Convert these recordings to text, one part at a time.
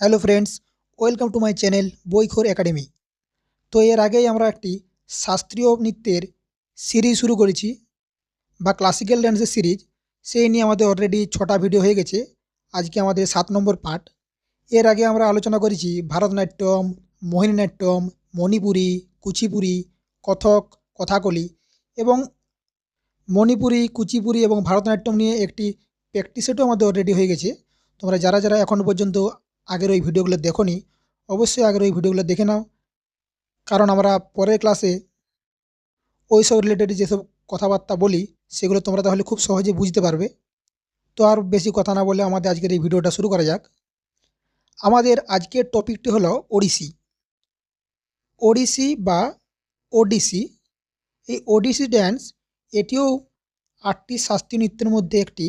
Hello friends, welcome to my channel বইখোর academy. তো এর আগেই আমরা একটি শাস্ত্রীয় নৃত্যের সিরিজ শুরু করেছি, বা ক্লাসিক্যাল ড্যান্সের সিরিজ। সেই নিয়ে আমাদের অলরেডি ছটা ভিডিও হয়ে গেছে, আজকে আমাদের সাত নম্বর পার্ট এর আগে আমরা আলোচনা করেছি ভারতনাট্যম, মোহিনীনাট্যম, মণিপুরি কুচিপুরি কথক, কথাকলি এবং মণিপুরি কুচিপুরি এবং ভারতনাট্যম নিয়ে একটি প্র্যাকটিস সেটও আমাদের অলরেডি হয়ে গেছে। তোমরা যারা যারা এখনও পর্যন্ত আগের ওই ভিডিওগুলো দেখোনি, অবশ্যই আগের ওই ভিডিওগুলো দেখে নাও। কারণ আমরা পরের ক্লাসে ওই সব রিলেটেড যেসব কথাবার্তা বলি, সেগুলো তোমরা তাহলে খুব সহজে বুঝতে পারবে। তো আর বেশি কথা না বলে আমাদের আজকের এই ভিডিওটা শুরু করা যাক। আমাদের আজকের টপিকটি হলো ওড়িশি। ওড়িশি বা ওডিসি এই ওডিসি ড্যান্স এটিও আটটি শাস্ত্রীয় নৃত্যের মধ্যে একটি।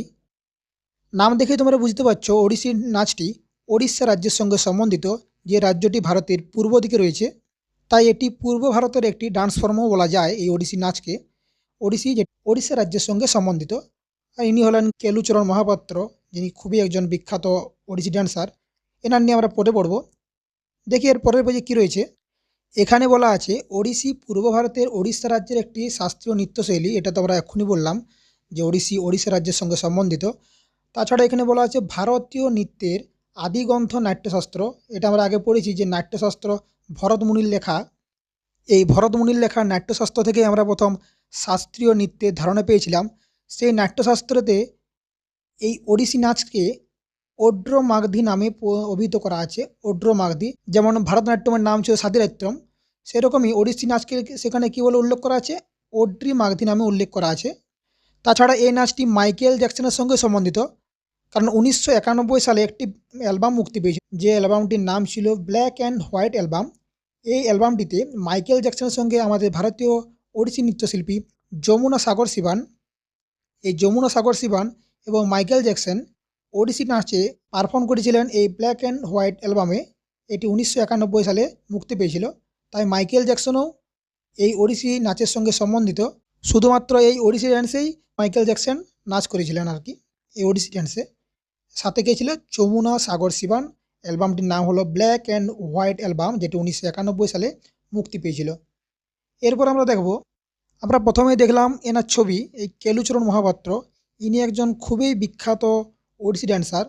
নাম দেখে তোমরা বুঝতে পারছ ওড়িশি নাচটি ওড়িশা রাজ্যের সঙ্গে সম্বন্ধিত যে রাজ্যটি ভারতের পূর্ব দিকে রয়েছে, তাই এটি পূর্ব ভারতের একটি ডান্স ফর্মও বলা যায় এই ওড়িশি নাচকে। ওড়িশি যে ওড়িশা রাজ্যের সঙ্গে সম্বন্ধিত। আর ইনি হলেন কেলুচরণ মহাপাত্র, যিনি খুবই একজন বিখ্যাত ওড়িশি ড্যান্সার এনার নিয়ে আমরা পড়ে পড়ব। দেখি এর পরের পেজে কী রয়েছে। এখানে বলা আছে, ওড়িশি পূর্ব ভারতের ওড়িশা রাজ্যের একটি শাস্ত্রীয় নৃত্যশৈলী। এটা তো আমরা এক্ষুনি বললাম যে ওড়িশি, ওড়িশা রাজ্যের সঙ্গে সম্বন্ধিত। তাছাড়া এখানে বলা আছে, ভারতীয় নৃত্যের আদিগ্রন্থ নাট্যশাস্ত্র। এটা আমরা আগে পড়েছি যে নাট্যশাস্ত্র ভরতমুনির লেখা। এই ভরতমুনির লেখা নাট্যশাস্ত্র থেকে আমরা প্রথম শাস্ত্রীয় নৃত্যের ধারণা পেয়েছিলাম। সেই নাট্যশাস্ত্রতে এই ওড়িশি নাচকে ওড্র মাগধি নামে অভিহিত করা আছে ওড্র মাগধি যেমন ভারতনাট্যমের নাম ছিল সাদিরাত্যম সেরকমই ওড়িশি নাচকে সেখানে কী বলে উল্লেখ করা আছে? ওড্রি মাগধি নামে উল্লেখ করা আছে। তাছাড়া এই নাচটি মাইকেল জ্যাকসনের সঙ্গে সম্বন্ধিত। কারণ উনিশশো একানব্বই সালে একটি অ্যালবাম মুক্তি পেয়েছিল, যে অ্যালবামটির নাম ছিল ব্ল্যাক অ্যান্ড হোয়াইট অ্যালবাম। এই অ্যালবামটিতে মাইকেল জ্যাকসনের সঙ্গে আমাদের ভারতীয় ওড়িশি নৃত্যশিল্পী যমুনা সাগর শিবান, এই যমুনা সাগর শিবান এবং মাইকেল জ্যাকসন ওড়িশি নাচে পারফর্ম করেছিলেন এই ব্ল্যাক অ্যান্ড হোয়াইট অ্যালবামে। এটি উনিশশো একানব্বই সালে মুক্তি পেয়েছিল, তাই মাইকেল জ্যাকসনও এই ওড়িশি নাচের সঙ্গে সম্বন্ধিত। শুধুমাত্র এই ওড়িশি ড্যান্সেই মাইকেল জ্যাকসন নাচ করেছিলেন আর কি, এই ওড়িশি ড্যান্সে সাথে কে ছিল যমুনা সাগর শিবান। অ্যালবামটির নাম হলো ব্ল্যাক অ্যান্ড হোয়াইট অ্যালবাম যেটি উনিশশো একানব্বই সালে মুক্তি পেয়েছিল। এরপর আমরা দেখব, আমরা প্রথমেই দেখলাম এনার ছবি, এই কেলুচরণ মহাপাত্র। ইনি একজন খুবই বিখ্যাত ওড়িশি ড্যান্সার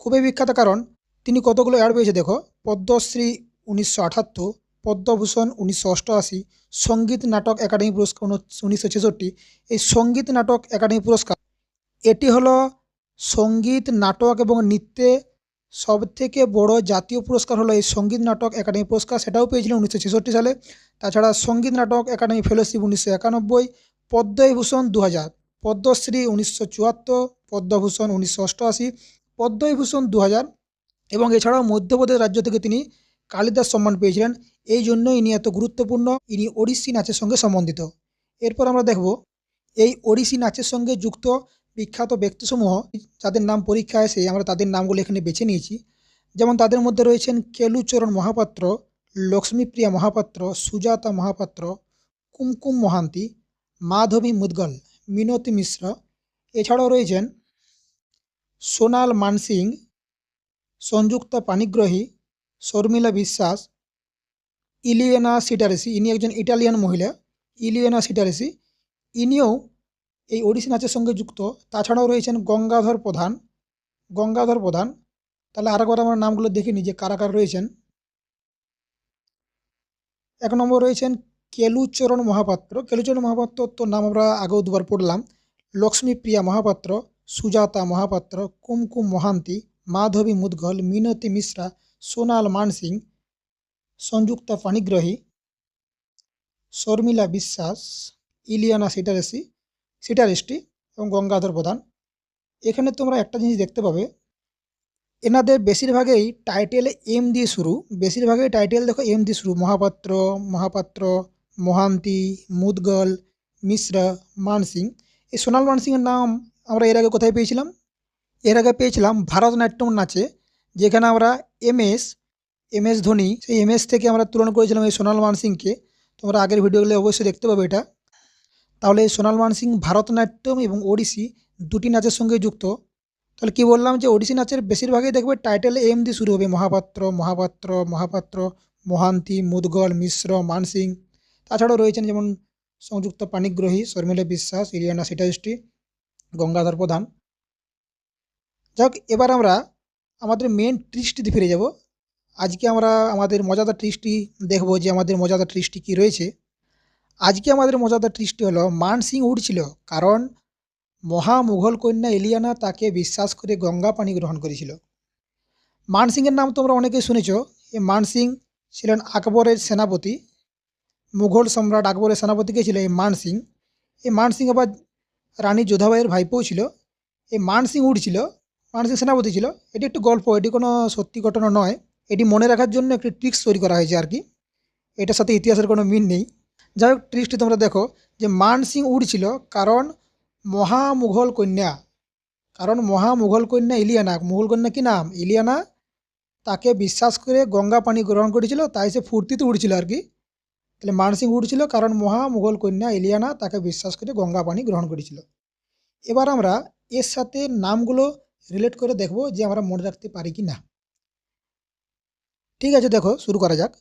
খুবই বিখ্যাত কারণ, তিনি কতগুলো অ্যাড পেয়েছে দেখো। পদ্মশ্রী উনিশশো আটাত্তর, পদ্মভূষণ উনিশশো অষ্টআশি, সংগীত নাটক একাডেমি পুরস্কার উনিশশো ছেষট্টি। এই সংগীত নাটক একাডেমি পুরস্কার, এটি হলো সংগীত, নাটক এবং নৃত্যে সবথেকে বড় জাতীয় পুরস্কার হলো এই সংগীত নাটক একাডেমি পুরস্কার। সেটাও পেয়েছিলেন উনিশশো ছেষট্টি সালে। তাছাড়া সংগীত নাটক একাডেমি ফেলোশিপ উনিশশো একানব্বই, পদ্মবিভূষণ দু হাজার পদ্মশ্রী উনিশশো চুয়াত্তর, পদ্মভূষণ উনিশশো অষ্টআশি, পদ্মবিভূষণ দু হাজার এবং এছাড়াও মধ্যপ্রদেশ রাজ্য থেকে তিনি কালিদাস সম্মান পেয়েছিলেন। এই জন্য ইনি এত গুরুত্বপূর্ণ। ইনি ওড়িশি নাচের সঙ্গে সম্বন্ধিত। এরপর আমরা দেখব, এই ওড়িশি নাচের সঙ্গে যুক্ত বিখ্যাত ব্যক্তিসমূহ যাদের নাম পরীক্ষা এসে আমরা তাদের নামগুলো এখানে বেছে নিয়েছি। যেমন তাদের মধ্যে রয়েছেন কেলুচরণ মহাপাত্র, লক্ষ্মীপ্রিয়া মহাপাত্র, সুজাতা মহাপাত্র, কুমকুম মহান্তি, মাধবী মুদগল, মিনতি মিশ্র। এছাড়াও রয়েছেন সোনাল মানসিং, সংযুক্তা পানিগ্রহী, শর্মিলা বিশ্বাস, ইলিয়েনা সিটারেসি। ইনি একজন ইটালিয়ান মহিলা, ইলিয়েনা সিটারেসি। ইনিও এই ওড়িশি নাচের সঙ্গে যুক্ত। তাছাড়াও রয়েছেন গঙ্গাধর প্রধান। গঙ্গাধর প্রধান, তাহলে আরেকবার আমরা নামগুলো দেখে নিই যে কারা রয়েছেন। এক নম্বর রয়েছেন কেলুচরণ মহাপাত্র। কেলুচরণ মহাপাত্র তো নাম আমরা আগেও দুবার পড়লাম। লক্ষ্মীপ্রিয়া মহাপাত্র, সুজাতা মহাপাত্র, কুমকুম মহান্তি, মাধবী মুদগল মিনতি মিশ্রা, সোনাল মানসিং, সংযুক্তা পানিগ্রহী, শর্মিলা বিশ্বাস, ইলিয়ানা সিটারেসি সিটারেস্টি এবং গঙ্গাধর প্রধান। এখানে তোমরা একটা জিনিস দেখতে পাবে। এনাদের বেশিরভাগেই টাইটেল এম দিয়ে শুরু। বেশিরভাগই টাইটেল দেখো এম দিয়ে শুরু। মহাপাত্র মহাপাত্র, মহান্তি, মুদগল, মিশ্রা, মানসিং। এই সোনাল মানসিংয়ের নাম আমরা এর আগে কোথায় পেয়েছিলাম? এর আগে পেয়েছিলাম ভারতনাট্যম নাচে, যেখানে আমরা M S M S Dhoni. সেই এম এস থেকে আমরা তুলনা করেছিলাম এই সোনাল মানসিংকে। তোমরা আগের ভিডিওগুলো অবশ্যই দেখতে পাবে এটা। তাহলে সোনাল মানসিং, ভারতনাট্যম এবং ওড়িশি দুটি নাচের সঙ্গে যুক্ত। তাহলে কি বললাম যে ওড়িশি নাচের বেশিরভাগই দেখবে টাইটেল এম দিয়ে শুরু হবে, মহাপাত্র মহাপাত্র মহাপাত্র, মহান্তি, মুদগল, মিশ্র, মানসিং। তাছাড়াও রয়েছেন যেমন সংযুক্ত পানিগ্রহী, শর্মিলা বিশ্বাস, ইলিয়ানা সিটাইস্টি গঙ্গাধর প্রধান। যাক, এবার আমরা আমাদের মেন ট্রিস্টিতে ফিরে যাব। আজকে আমরা আমাদের মজাদার ট্রিস্টি দেখব যে আমাদের মজাদার ট্রিস্টি কী রয়েছে। আজকে আমাদের মজাদার ট্রিস্টি হলো মানসিং উঠছিল কারণ মহা মুঘল কন্যা ইলিয়ানা তাকে বিশ্বাস করে গঙ্গা পানি গ্রহণ করেছিল। মানসিংয়ের নাম তোমরা অনেকেই শুনেছ এই মানসিং ছিলেন আকবরের সেনাপতি, মুঘল সম্রাট আকবরের সেনাপতিকে ছিল এই মানসিং এই মানসিং আবার রানী যোধাবাইয়ের ভাইপোও ছিল। এই মানসিং উঠছিল মানসিং সেনাপতি ছিল। এটি একটি গল্প, এটি কোনো সত্যি ঘটনা নয়। এটি মনে রাখার জন্য একটি ট্রিক্স তৈরি করা হয়েছে আর কি। এটার সাথে ইতিহাসের কোনো মিল নেই। যাই হোক ট্রিক্সটি তোমরা দেখো যে মানসিং উঠছিল কারণ মহা মুঘল কন্যা। কারণ মহা মুঘল কন্যা ইলিয়ানা। মুঘল কন্যা কি নাম? ইলিয়ানা তাকে বিশ্বাস করে গঙ্গা পানি গ্রহণ করেছিল, তাই সে ফুর্তিতে উড়ছিল আর কি তাহলে মানসিং উড়ছিল কারণ মহা মুঘল কন্যা ইলিয়ানা তাকে বিশ্বাস করে গঙ্গা পানি গ্রহণ করেছিল। এবার আমরা এর সাথে নামগুলো রিলেট করে দেখব যে আমরা মনে রাখতে পারি কি না ঠিক আছে, দেখো, শুরু করা যাক।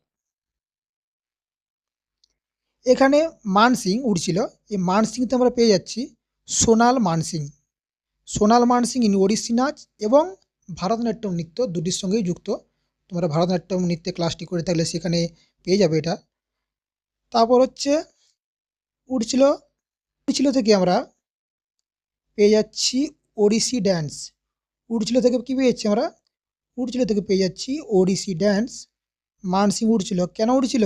এখানে মানসিং উঠছিল এই মানসিংতে আমরা পেয়ে যাচ্ছি সোনাল মানসিং। সোনাল মানসিং ইনি ওড়িশি নাচ এবং ভারতনাট্যম নৃত্য দুটির সঙ্গেই যুক্ত। তোমরা ভারতনাট্যম নৃত্যে ক্লাসটি করে থাকলে সেখানে পেয়ে যাবে এটা। তারপর হচ্ছে উঠছিল উঠছিল থেকে আমরা পেয়ে যাচ্ছি ওড়িশি ড্যান্স উঠছিল থেকে কী পেয়ে যাচ্ছি আমরা? উঠছিল থেকে পেয়ে যাচ্ছি ওড়িশি ড্যান্স মানসিং উঠছিল কেন উঠছিল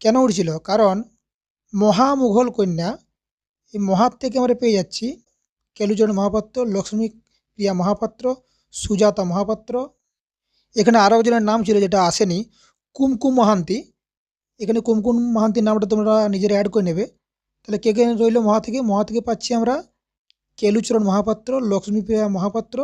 কেন উঠছিল? কারণ মহামুঘল কন্যা, এই মহার থেকে আমরা পেয়ে যাচ্ছি কেলুচরণ মহাপাত্র, লক্ষ্মী প্রিয়া মহাপাত্র, সুজাতা মহাপাত্র। এখানে আরও একজনের নাম ছিল যেটা আসেনি, কুমকুম মহান্তি। এখানে কুমকুম মহান্তির নামটা তোমরা নিজেরা অ্যাড করে নেবে। তাহলে কে কে রইল মহা থেকে? মহা থেকে পাচ্ছি আমরা কেলুচরণ মহাপাত্র লক্ষ্মীপ্রিয়া মহাপাত্র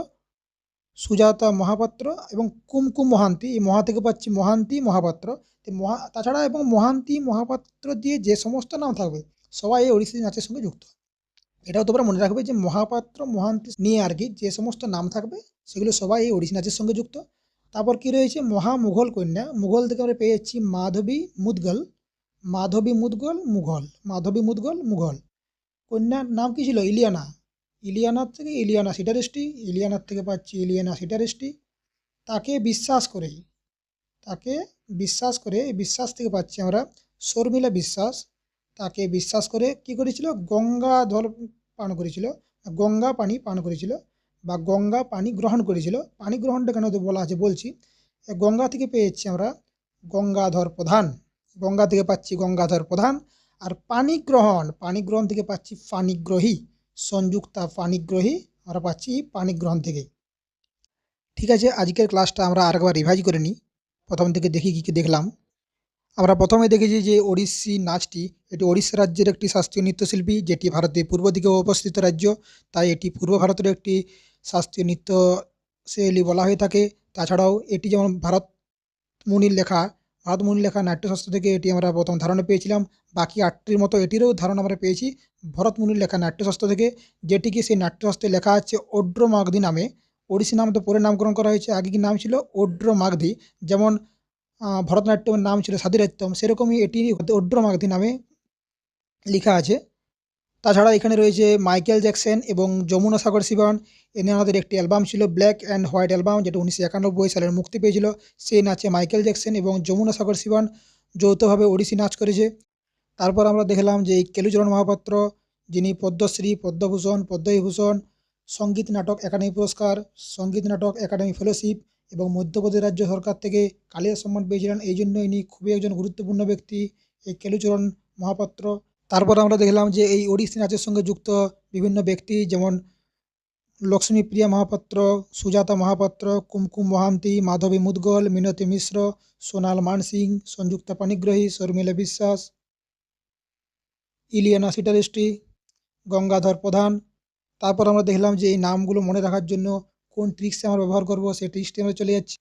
সুজাতা মহাপাত্র এবং কুমকুম মহান্তি, এই মহা থেকে পাচ্ছি মহান্তি, মহাপাত্র। মহা, তাছাড়া এবং মহান্তি, মহাপাত্র দিয়ে যে সমস্ত নাম থাকবে, সবাই এই ওড়িশি নাচের সঙ্গে যুক্ত। এটাও তোমরা মনে রাখবে যে মহাপাত্র, মহান্তি নিয়ে আর কি যে সমস্ত নাম থাকবে, সেগুলো সবাই এই ওড়িশি নাচের সঙ্গে যুক্ত। তারপর কি রয়েছে? মহা মুঘল কন্যা। মুঘল থেকে আমরা পেয়ে যাচ্ছি মাধবী মুদগল মাধবী মুদগল, মুঘল। মাধবী মুদগল, মুঘল। কন্যার নাম কি ছিল? ইলিয়ানা। ইলিয়ানার থেকে ইলিয়ানা সিটারেস্টি, ইলিয়ানার থেকে পাচ্ছি ইলিয়ানা সিটারেস্টি। তাকে বিশ্বাস করে তাকে বিশ্বাস করে এই বিশ্বাস থেকে পাচ্ছি আমরা শর্মিলা বিশ্বাস। তাকে বিশ্বাস করে কি করেছিল? গঙ্গা জল পান করেছিল, গঙ্গা পানি পান করেছিল বা গঙ্গা পানি গ্রহণ করেছিল। পানি গ্রহণটা কেন বলা আছে বলছি গঙ্গা থেকে পেয়েছি আমরা গঙ্গাধর প্রধান, গঙ্গা থেকে পাচ্ছি গঙ্গাধর প্রধান। আর পানি গ্রহণ পানি গ্রহণ থেকে পাচ্ছি পানিগ্রহী সংযুক্তা পানিগ্রহী, আমরা পাচ্ছি পানি গ্রহণ থেকে ঠিক আছে, আজকের ক্লাসটা আমরা আরেকবার রিভাইজ করে নিই। প্রথম থেকে দেখি কী কী দেখলাম। আমরা প্রথমে দেখেছি যে ওড়িশি নাচটি, এটি ওড়িশা রাজ্যের একটি শাস্ত্রীয় নৃত্যশিল্পী, যেটি ভারতের পূর্ব দিকে অবস্থিত রাজ্য, তাই এটি পূর্ব ভারতের একটি শাস্ত্রীয় নৃত্য শৈলী বলা হয়ে থাকে। তাছাড়াও এটি যেমন ভারত মুনির লেখা মুনির লেখা নাট্যশাস্ত্র থেকে এটি আমরা প্রথম ধারণা পেয়েছিলাম। বাকি আটটির মতো এটিরও ধারণা আমরা পেয়েছি। ভরত মুনির লেখা নাট্যশাস্ত্র থেকে যেটিকে সেই নাট্যশাস্ত্রে লেখা আছে ওড্র মাগধি নামে। ওড়িশি নাম তো পরে নামকরণ করা হয়েছে। আগে কি নাম ছিল? ওড্র মাগধি যেমন ভরতনাট্যমের নাম ছিল সাধিরাত্যম সেরকমই এটি ওড্র মাগধি নামে লেখা আছে। তাছাড়া এখানে রয়েছে মাইকেল জ্যাকসন এবং যমুনা সাগর শিবন। এনাদের একটি অ্যালবাম ছিল ব্ল্যাক অ্যান্ড হোয়াইট অ্যালবাম, যেটা উনিশশো একানব্বই সালের মুক্তি পেয়েছিল। সেই নাচে মাইকেল জ্যাকসন এবং যমুনা সাগর শিবন যৌথভাবে ওড়িশি নাচ করেছে। তারপর আমরা দেখলাম যে কেলুচরণ মহাপাত্র, যিনি পদ্মশ্রী, পদ্মভূষণ, পদ্মবিভূষণ, সংগীত নাটক একাডেমি পুরস্কার, সংগীত নাটক একাডেমি ফেলোশিপ এবং মধ্যপ্রদেশ রাজ্য সরকার থেকে কালিয়া সম্মান পেয়েছিলেন। এই জন্য ইনি খুবই একজন গুরুত্বপূর্ণ ব্যক্তি, এই কেলুচরণ মহাপাত্র। তারপর আমরা দেখলাম যে এই ওড়িশি নাচের সঙ্গে যুক্ত বিভিন্ন ব্যক্তি যেমন লক্ষ্মীপ্রিয়া মহাপাত্র, সুজাতা মহাপাত্র, কুমকুম মহান্তি, মাধবী মুদগল, মিনতি মিশ্র, সোনাল মানসিং সংযুক্তা পানিগ্রহী, শর্মিলা বিশ্বাস, ইলিয়ানা সিটারেস্টি, গঙ্গাধর প্রধান। তারপর আমরা দেখলাম যে এই নামগুলো মনে রাখার জন্য কোন ট্রিক্সে আমরা ব্যবহার করব সেই ট্রিক্সটি আমরা চলে যাচ্ছি।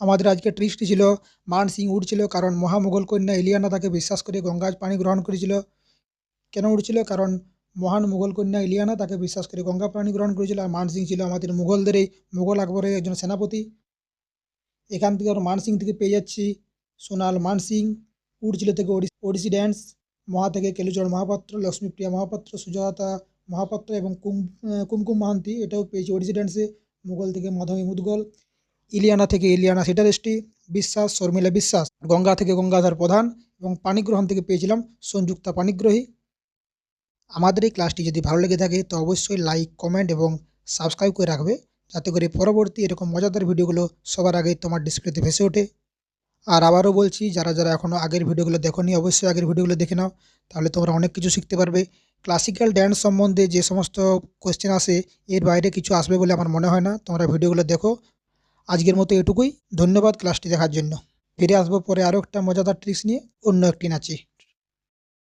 আমাদের আজকে ট্রিক্সটি ছিল মানসিং উঠছিল কারণ মহামুঘল কন্যা ইলিয়ানা তাকে বিশ্বাস করে গঙ্গার পানি গ্রহণ করেছিল। কেন উঠছিল কারণ মহান মুঘল কন্যা ইলিয়ানা তাকে বিশ্বাস করে গঙ্গা প্রাণী গ্রহণ করেছিল আর মান সিং ছিল আমাদের মুঘলদের এই মুঘল আকবরের একজন সেনাপতি। এখান থেকে আমরা মান সিং থেকে পেয়ে যাচ্ছি সোনাল মান সিং থেকে ওড়িশি ড্যান্স, মহা থেকে কেলুচরণ মহাপাত্র, লক্ষ্মীপ্রিয়া মহাপাত্র, সুজাতা মহাপাত্র এবং কুম কুমকুম মাহান্তি, এটাও পেয়েছি ওড়িশি ড্যান্সে মুঘল থেকে মাধবী মুদগল, ইলিয়ানা থেকে ইলিয়ানা সিটারেস্টি বিশ্বাস, শর্মিলা বিশ্বাস, গঙ্গা থেকে গঙ্গাধর প্রধান এবং পাণিগ্রহণ থেকে পেয়েছিলাম সংযুক্তা পাণিগ্রহী আমাদের এই ক্লাসটি যদি ভালো লেগে থাকে, তো অবশ্যই লাইক কমেন্ট এবং সাবস্ক্রাইব করে রাখবে। যাতে করে পরবর্তী এরকম মজাদার ভিডিওগুলো সবার আগে তোমার ডিসপ্লেতে ভেসে ওঠে। আর আবারও বলছি, যারা যারা এখনও আগের ভিডিওগুলো দেখোনি, অবশ্যই আগের ভিডিওগুলো দেখে নাও। তাহলে তোমরা অনেক কিছু শিখতে পারবে। ক্লাসিক্যাল ড্যান্স সম্বন্ধে যে সমস্ত কোয়েশ্চেন আসে, এর বাইরে কিছু আসবে বলে আমার মনে হয় না। তোমরা ভিডিওগুলো দেখো। আজকের মতো এটুকুই। ধন্যবাদ ক্লাসটি দেখার জন্য। ফিরে আসব পরে আরও একটা মজাদার ট্রিক্স নিয়ে অন্য একটি নাচে।